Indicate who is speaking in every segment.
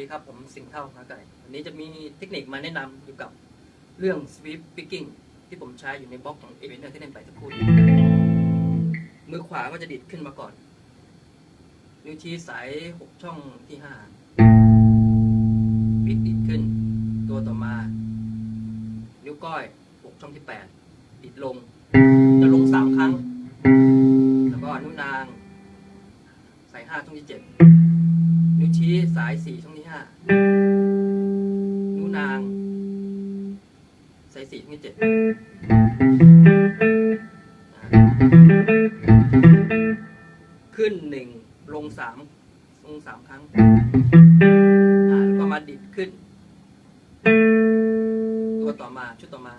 Speaker 1: ีครับ ผมสิงเท่าขาไก่วันนี้จะมีเทคนิคมาแนะนำเกี่ยวกับเรื่อง sweep picking ที่ผมใช้อยู่ในบล็อกของ e v e n t ที่เล่นไปสักครู่มือขวาก็จะดิดขึ้นมาก่อน นิ้วชี้สาย 6 ช่องที่5ปิดดิดขึ้น ตัวต่อมา นิ้วก้อย 6 ช่องที่ 8 ดิดลง จะลง 3 ครั้ง แล้วก็นิ้วนาง สาย 5 ช่องที่ 7 นิ้วชี้สาย 4 ช่อง ที่5นิ้วนางสาย4ช่องที่7ขึ้น1ลง3ลง3ครั้งแล้วก็มาดิดขึ้น ตัวต่อมาชุดต่อมา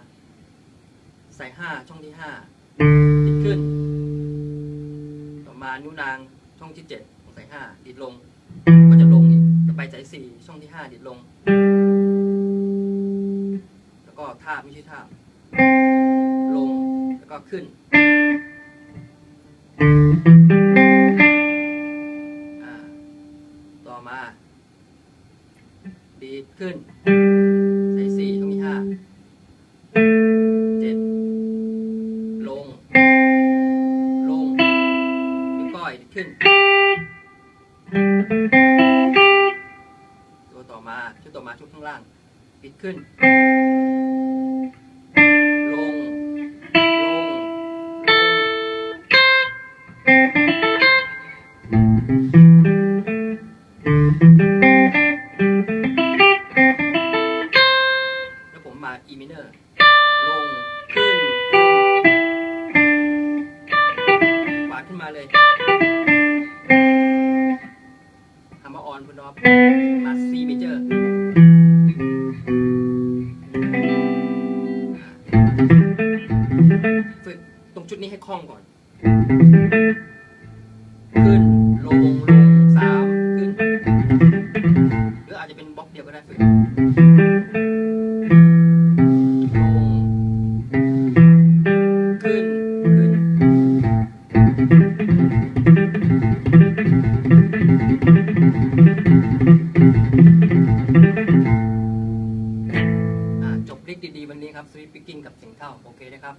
Speaker 1: ใส่ห้าช่องที่ห้าดิดขึ้น ต่อมานิ้วนางช่องที่เจ็ดของสายห้าดิดลง องที่ห้าดิดลง แล้วก็ท่าไม่ใช่ท่าลงแล้วก็ขึ้นอ่าต่อมา ดีดขึ้น ใส่สี่ช่องที่ห้าเจ็ดลง ลงนิ้วก้อยขึ้น ต่อมา ชุดต่อมาชุดข้างล่างดีดขึ้นลงลง ลง แล้วผมมา E minor ลง ตรงชุดนี้ให้คล่องก่อน ขึ้น ลง ลงสามขึ้น หรืออาจจะเป็นบล็อกเดียวก็ได้ฝึกจบคลิปดีๆวันนี้ครับสวิปปิ้งกับเสียงเท่า โอเคนะครับ